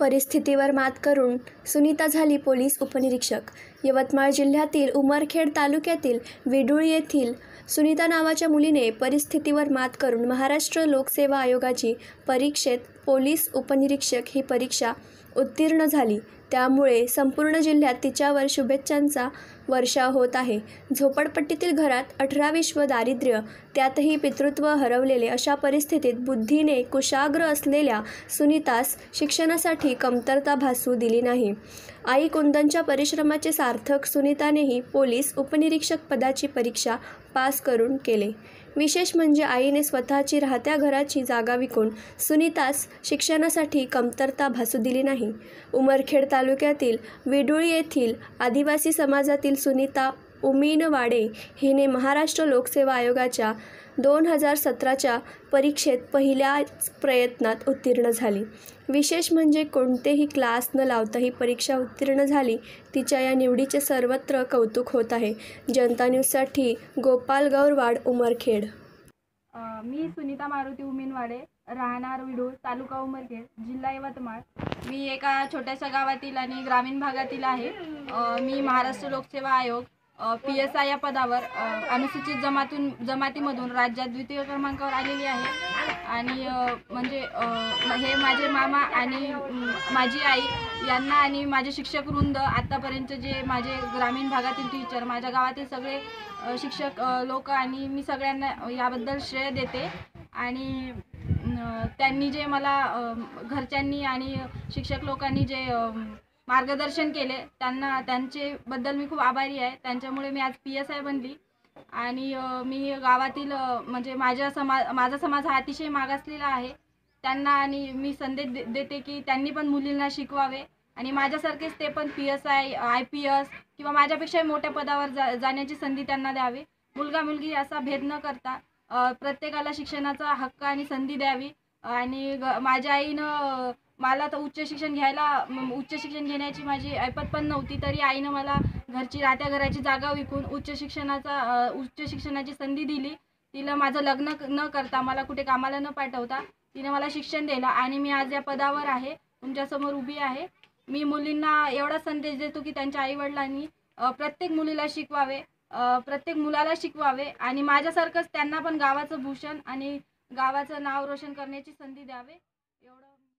परिस्थितीवर मात करून सुनीता झाली पोलीस उपनिरीक्षक. यवतमाळ जिल्ह्यातील उमरखेड तालुक्यातील विडुळी येथील सुनीता नावाच्या मुलीने परिस्थितीवर मात करून महाराष्ट्र लोकसेवा आयोगाची परीक्षेत पोलीस उपनिरीक्षक ही परीक्षा उत्तीर्ण झाली. त्यामुळे संपूर्ण जिल्ह्यात तिच्यावर शुभेच्छांचा वर्षाव होत आहे. झोपडपट्टीतील घरात अठरा विश्व दारिद्र्य त्यातही पितृत्व हरवलेले अशा परिस्थितीत बुद्धीने कुशाग्र असलेल्या सुनीतास शिक्षणासाठी कमतरता भासू दिली नाही. आई कुंदनच्या परिश्रमाचे सार्थक सुनीतानेही पोलीस उपनिरीक्षक पदाची परीक्षा पास करून केले. विशेष म्हणजे आईने स्वतःची राहत्या घराची जागा विकून सुनीतास शिक्षणासाठी कमतरता भासू दिली नाही. उमरखेड तालुक्यातील विडुळी येथील आदिवासी समाजातील सुनीता उमीनवाडे हिने महाराष्ट्र लोकसेवा आयोगाच्या दोन हजार सतराच्या परीक्षेत पहिल्याच प्रयत्नात उत्तीर्ण झाली. विशेष म्हणजे कोणतेही क्लास न लावता ही परीक्षा उत्तीर्ण झाली. तिच्या या निवडीचे सर्वत्र कौतुक होत आहे. जनता न्यूजसाठी गोपाल गौरवाड उमरखेड. मी सुनीता मारुती उमेनवाडे राहणार विडूळ तालुका उमरखेड जिल्हा यवतमाळ. मी एका छोट्याशा गावातील आणि ग्रामीण भागातील आहे. मी महाराष्ट्र लोकसेवा आयोग पी एस आय या पदावर अनुसूचित जमातून जमातीमधून राज्यात द्वितीय क्रमांकावर आलेली आहे. आणि म्हणजे हे माझे मामा आणि माझी आई यांना आणि माझे शिक्षक वृंद आत्तापर्यंत जे माझे ग्रामीण भागातील टीचर माझ्या गावातील सगळे शिक्षक लोक आणि मी सगळ्यांना याबद्दल श्रेय देते. आणि त्यांनी जे मला घरच्यांनी आणि शिक्षक लोकांनी जे मार्गदर्शन केले. त्यांना त्यांचेबद्दल मी खूप आभारी आहे. त्यांच्यामुळे मी आज पी एस आय बनली. आणि मी गावातील म्हणजे माझ्या समाज माझा समाज हा अतिशय मागासलेला आहे. त्यांना आणि मी संदेश दे देते की त्यांनी पण मुलींना शिकवावे. आणि माझ्यासारखेच ते पण P S I I P S किंवा माझ्यापेक्षाही मोठ्या पदावर जा जाण्याची संधी त्यांना द्यावी. मुलगा मुलगी असा भेद न करता प्रत्येकाला शिक्षणाचा हक्क आणि संधी द्यावी. आणि ग माझ्या आईनं मला तर उच्च शिक्षण घ्यायला उच्च शिक्षण घेण्याची माझी ऐपत पण नव्हती तरी आईनं मला घरची राहत्या घराची जागा विकून उच्च शिक्षणाचा उच्च शिक्षणाची संधी दिली. तिला माझं लग्न न करता मला कुठे कामाला न पाठवता तिने मला शिक्षण दिलं आणि मी आज या पदावर आहे तुमच्यासमोर उभी आहे. मी मुलींना एवढा संदेश देतो की त्यांच्या आईवडिलांनी प्रत्येक मुलीला शिकवावे प्रत्येक मुलाला शिकवावे आणि माझ्यासारखंच त्यांना पण गावाचं भूषण आणि गावाचं नाव रोशन करण्याची संधी द्यावे.